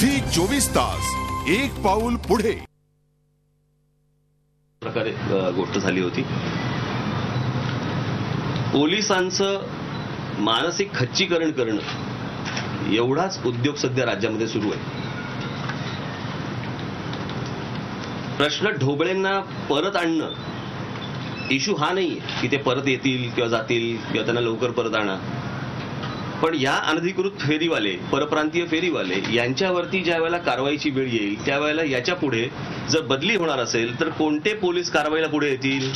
Zee चोवीस तास एक पाऊल पुढे. प्रकारे गोष्ट झाली होती. पोलिसांचं मानसिक खच्चीकरण करणं एवढाच उद्योग सध्या राज्यामध्ये सुरू आहे. प्रश्न ढोबळेंना परत आणणं इशू हा नाही की ते परत येतील किंवा जातील किंवा त्यांना लवकर परत आणा. पण या अनधिकृत फेरीवाले परप्रांतीय फेरीवाले यांच्यावरती ज्या वेळेला कारवाईची वेळ येईल त्यावेळेला याच्यापुढे जर बदली होणार असेल तर कोणते पोलीस कारवाईला पुढे येतील?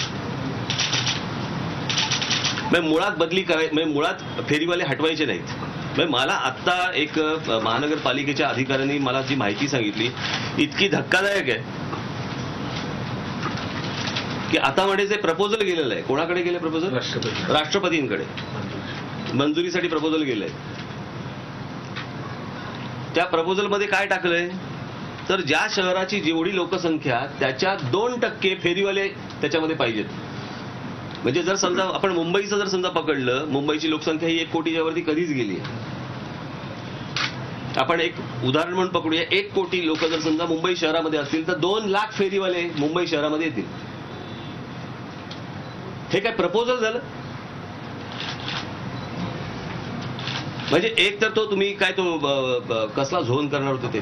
मुळात बदली कराय म्हणजे मुळात फेरीवाले हटवायचे नाहीत. मला आत्ता एक महानगरपालिकेच्या अधिकाऱ्यांनी मला जी माहिती सांगितली इतकी धक्कादायक आहे. की आता म्हणजे जे प्रपोजल गेलेलं आहे कोणाकडे गेले प्रपोजल? राष्ट्रपती. राष्ट्रपतींकडे. मंजुरीसाठी प्रपोजल गेलंय. त्या प्रपोजलमध्ये काय टाकलंय? तर ज्या शहराची जेवढी लोकसंख्या त्याच्या दोन टक्के फेरीवाले त्याच्यामध्ये पाहिजेत. म्हणजे जर समजा आपण मुंबईचं जर समजा पकडलं मुंबईची लोकसंख्या ही एक कोटीच्या वरती कधीच गेली आपण एक उदाहरण म्हणून पकडूया. एक कोटी लोक जर समजा मुंबई शहरामध्ये असतील तर दोन लाख फेरीवाले मुंबई शहरामध्ये येतील. हे काय प्रपोजल झालं? म्हणजे एक तर तो तुम्ही काय तो कसला झोन करणार होते ते?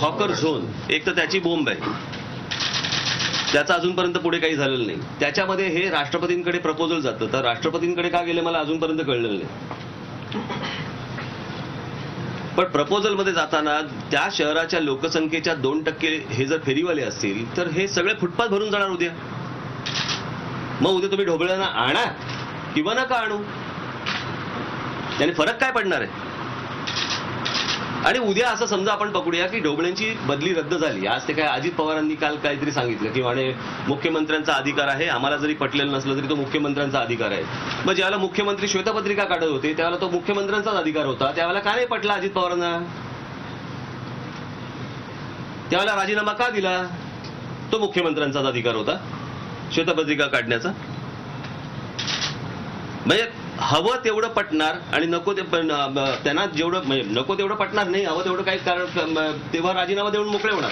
Hawker- zone. एक तर त्याची बोंब आहे. त्याचं अजूनपर्यंत पुढे काही झालेलं नाही. त्याच्यामध्ये हे राष्ट्रपतींकडे प्रपोजल जातं. तर राष्ट्रपतींकडे का गेले मला अजूनपर्यंत कळलेलं नाही. पण प्रपोजलमध्ये जाताना त्या शहराच्या लोकसंख्येच्या दोन टक्के हे जर फेरीवाले असतील तर हे सगळे फुटपाथ भरून जाणार उद्या. मग उद्या तुम्ही ढोबळ्यांना आणा किंवा नका आणू. याने फरक काय पडणार आहे? आणि उद्या असं समजा आपण पकडूया की ढोबळ्यांची बदली रद्द झाली. आज ते काय अजित पवारांनी काल काहीतरी सांगितलं की म्हणे मुख्यमंत्र्यांचा अधिकार आहे आम्हाला जरी पटलेलं नसलं तरी तो मुख्यमंत्र्यांचा अधिकार आहे. मग ज्यावेळेला मुख्यमंत्री श्वेतपत्रिका काढत होते त्यावेळेला तो मुख्यमंत्र्यांचाच अधिकार होता. त्यावेळेला का नाही पटला अजित पवारांना? त्यावेळेला राजीनामा का दिला? तो मुख्यमंत्र्यांचाच अधिकार होता. श्वेतपत्रिका काढण्याचा. म्हणजे हवं तेवढं पटणार आणि नको ते त्यांना जेवढं म्हणजे नको तेवढं पटणार नाही हवं तेवढं काही कारण तेव्हा राजीनामा देऊन मोकळे होणार.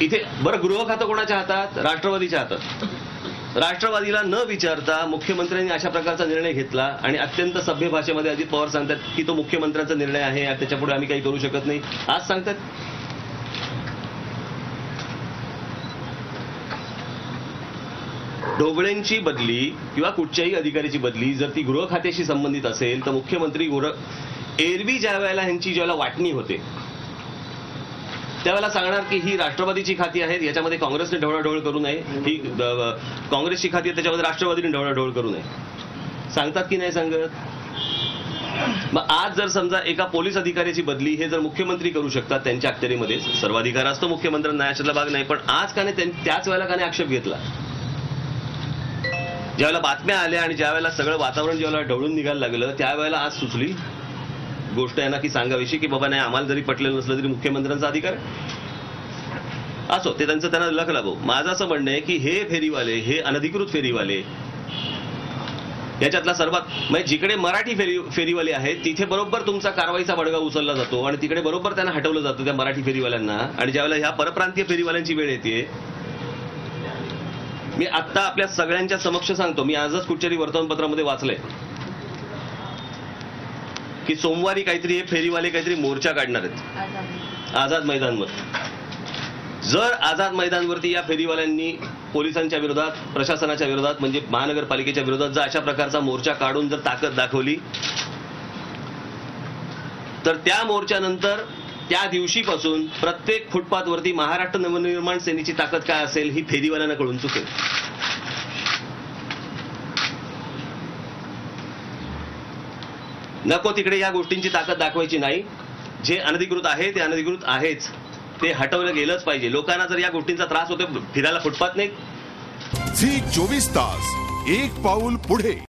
इथे बरं गृह खातं कोणाच्या हातात? राष्ट्रवादीच्या हातात. राष्ट्रवादीला न विचारता मुख्यमंत्र्यांनी अशा प्रकारचा निर्णय घेतला आणि अत्यंत सभ्य भाषेमध्ये अजित पवार सांगतात की तो मुख्यमंत्र्यांचा निर्णय आहे त्याच्यापुढे आम्ही काही करू शकत नाही. आज सांगतात ढोबळेंची बदली किंवा कुठच्याही अधिकाऱ्याची बदली जर ती गृह खात्याशी संबंधित असेल तर मुख्यमंत्री एरवी ज्या वेळेला ह्यांची ज्यावेळेला वाटणी होते त्यावेळेला सांगणार की ही राष्ट्रवादीची खाती आहेत याच्यामध्ये काँग्रेसने ढवळाढवळ करू नये. ही काँग्रेसची खाती त्याच्यामध्ये राष्ट्रवादीने ढवळाढवळ करू नये. सांगतात की नाही सांगत? मग आज जर समजा एका पोलीस अधिकाऱ्याची बदली हे जर मुख्यमंत्री करू शकतात त्यांच्या अखत्यारीमध्ये सर्वाधिकार असतो मुख्यमंत्र्यांना याच्यातला भाग नाही पण आज काने त्याच वेळेला काने आक्षेप घेतला? ज्यावेळेला बातम्या आल्या आणि ज्यावेळेला सगळं वातावरण ज्यावेळेला ढवळून निघायला लागलं त्यावेळेला आज सुचली गोष्ट यांना की सांगावीशी की बाबा नाही आम्हाला जरी पटलेलं नसलं तरी मुख्यमंत्र्यांचा अधिकार असो ते त्यांचं त्यांना लख लागो. माझं असं म्हणणं आहे की हे फेरीवाले हे अनधिकृत फेरीवाले याच्यातला सर्वात म्हणजे जिकडे मराठी फेरी फेरीवाले आहेत तिथे बरोबर तुमचा कारवाईचा बडगा उचलला जातो आणि तिकडे बरोबर त्यांना हटवलं जातं त्या मराठी फेरीवाल्यांना. आणि ज्यावेळेला ह्या परप्रांतीय फेरीवाल्यांची वेळ येते मी आत्ता आपल्या सगळ्यांच्या समक्ष सांगतो. मी आजच कुठच्याही वर्तमानपत्रामध्ये वाचलंय. की सोमवारी काहीतरी हे फेरीवाले काहीतरी मोर्चा काढणार आहेत. आझाद मैदानवर. जर आझाद मैदानवरती या फेरीवाल्यांनी पोलिसांच्या विरोधात प्रशासनाच्या विरोधात म्हणजे महानगरपालिकेच्या विरोधात जर अशा प्रकारचा मोर्चा काढून जर ताकद दाखवली तर त्या मोर्चानंतर त्या दिवशीपासून प्रत्येक फुटपाथवरती महाराष्ट्र नवनिर्माण सेनेची ताकद काय असेल ही फेरीवाल्यांना कळून चुकेल. नको तिकडे या गोष्टींची ताकद दाखवायची नाही. जे अनधिकृत आहे ते अनधिकृत आहेच. ते हटवलं गेलंच पाहिजे. लोकांना जर या गोष्टींचा त्रास होतो फिरायला फुटपाथ नाही. झी चोवीस तास एक पाऊल पुढे.